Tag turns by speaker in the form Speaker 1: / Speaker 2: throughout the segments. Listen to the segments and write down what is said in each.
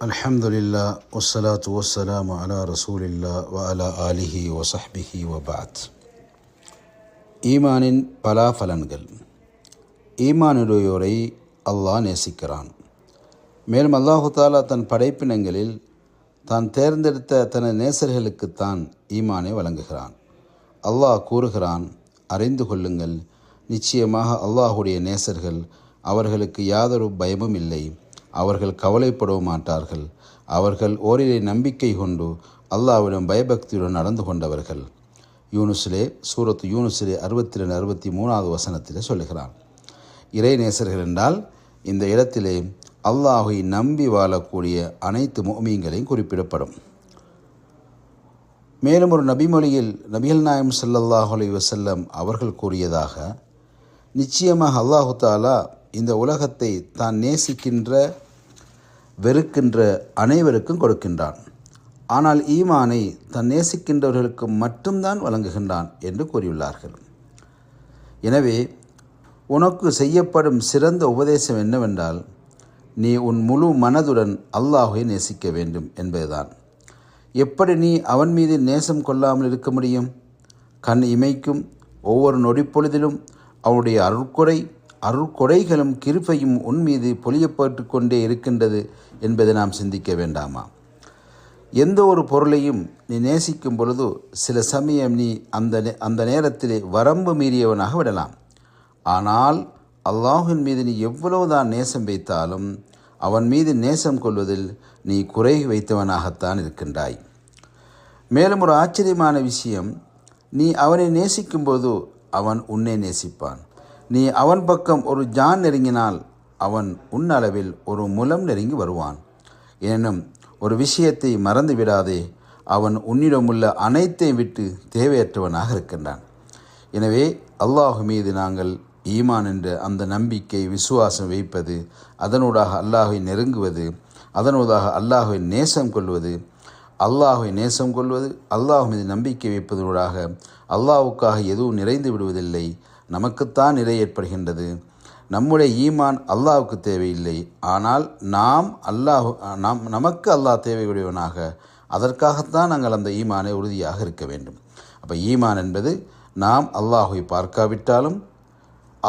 Speaker 1: அலமதுல்லா ஒசலாத்து ஒசலாம் அலா ரசூலில்லா வ அலா ஆலிஹி ஒசஹ்பிஹி வபாத் ஈமானின் பலாஃபலன்கள் ஈமானுடையோரை அல்லாஹ் நேசிக்கிறான் மேலும் அல்லாஹு தாலா தன் படைப்பினங்களில் தான் தேர்ந்தெடுத்த தனது நேசர்களுக்குத்தான் ஈமானை வழங்குகிறான் அல்லாஹ் கூறுகிறான் அறிந்து கொள்ளுங்கள் நிச்சயமாக அல்லாஹுடைய நேசர்கள் அவர்களுக்கு யாதொரு பயமும் இல்லை அவர்கள் கவலைப்படவும் மாட்டார்கள் அவர்கள் ஓரிரை நம்பிக்கை கொண்டு அல்லாஹ்விடம் பயபக்தியுடன் நடந்து கொண்டவர்கள். யூனுஸிலே சூரத் யூனுஸிலே அறுபத்தி ரெண்டு அறுபத்தி மூணாவது வசனத்திலே சொல்லுகிறான். இறை நேசர்கள் என்றால் இந்த இடத்திலே அல்லாஹை நம்பி வாழக்கூடிய அனைத்து மோமியங்களையும் குறிப்பிடப்படும். மேலும் ஒரு நபிமொழியில் நபிகள் நாயம் ஸல்லல்லாஹு அலி வசல்லம் அவர்கள் கூறியதாக நிச்சயமாக அல்லாஹு தாலா இந்த உலகத்தை தான் நேசிக்கின்ற வெறுக்கின்ற அனைவருக்கும் கொடுக்கின்றான். ஆனால் ஈமானை தன் நேசிக்கின்றவர்களுக்கு மட்டும்தான் வழங்குகின்றான் என்று கூறியுள்ளார்கள். எனவே உனக்கு செய்யப்படும் சிறந்த உபதேசம் என்னவென்றால் நீ உன் முழு மனதுடன் அல்லாஹை நேசிக்க வேண்டும் என்பதுதான். எப்படி நீ அவன் மீது நேசம் கொள்ளாமல் இருக்க முடியும்? கண் இமைக்கும் ஒவ்வொரு நொடிப்பொழுதிலும் அவனுடைய அருள்குறை அருட்கொடைகளும் கிருப்பையும் உன் மீது பொழியப்பட்டு கொண்டே இருக்கின்றது என்பதை நாம் சிந்திக்க வேண்டாமா? எந்த ஒரு பொருளையும் நீ நேசிக்கும் பொழுது சில சமயம் நீ அந்த நே- அந்த நேரத்திலே வரம்பு மீறியவனாக விடலாம். ஆனால் அல்லாஹின் மீது நீ எவ்வளவுதான் நேசம் வைத்தாலும் அவன் மீது நேசம் கொள்வதில் நீ குறை வைத்தவனாகத்தான் இருக்கின்றாய். மேலும் ஒரு ஆச்சரியமான விஷயம் நீ அவனை நேசிக்கும்போது அவன் உன்னை நேசிப்பான். நீ அவன் பக்கம் ஒரு ஜான் நெருங்கினால் அவன் உன் அளவில் ஒரு முலம் நெருங்கி வருவான். எனினும் ஒரு விஷயத்தை மறந்து விடாதே அவன் உன்னிடமுள்ள அனைத்தையும் விட்டு தேவையற்றவனாக இருக்கின்றான். எனவே அல்லாஹ் மீது நாங்கள் ஈமான் என்ற அந்த நம்பிக்கை விசுவாசம் வைப்பது அதனூடாக அல்லாஹை நெருங்குவது அதனூடாக அல்லாஹை நேசம் கொள்வது அல்லாஹை நேசம் கொள்வது அல்லாஹ் மீது நம்பிக்கை வைப்பதனூடாக அல்லாஹுக்காக எதுவும் நிறைந்து விடுவதில்லை. நமக்குத்தான் நிலை ஏற்படுகின்றது. நம்முடைய ஈமான் அல்லாஹுக்கு தேவையில்லை. ஆனால் நாம் அல்லாஹ் நாம் நமக்கு அல்லாஹ் தேவையுடையவனாக அதற்காகத்தான் நாங்கள் அந்த ஈமானை உறுதியாக இருக்க வேண்டும். அப்போ ஈமான் என்பது நாம் அல்லாஹுவை பார்க்காவிட்டாலும்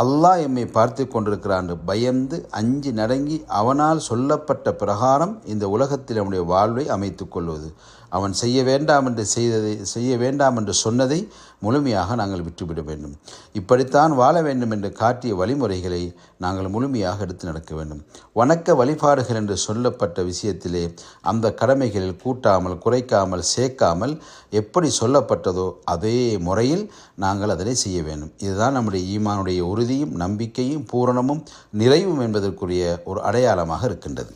Speaker 1: அல்லாஹ் எம்மை பார்த்து கொண்டிருக்கிறான் என்று பயந்து அஞ்சு நடங்கி அவனால் சொல்லப்பட்ட பிரகாரம் இந்த உலகத்தில் அவனுடைய வாழ்வை அமைத்துக் கொள்வது. அவன் செய்ய வேண்டாம் என்று செய்ததை செய்ய வேண்டாம் என்று சொன்னதை முழுமையாக நாங்கள் விட்டுவிட வேண்டும். இப்படித்தான் வாழ வேண்டும் என்று காட்டிய வழிமுறைகளை நாங்கள் முழுமையாக எடுத்து நடக்க வேண்டும். வணக்க வழிபாடுகள் என்று சொல்லப்பட்ட விஷயத்திலே அந்த கடமைகளில் கூட்டாமல் குறைக்காமல் சேர்க்காமல் எப்படி சொல்லப்பட்டதோ அதே முறையில் நாங்கள் அதனை செய்ய வேண்டும். இதுதான் நம்முடைய ஈமானுடைய உறுதியும் நம்பிக்கையும் பூரணமும் நிறைவும் என்பதற்குரிய ஒரு அடையாளமாக இருக்கின்றது.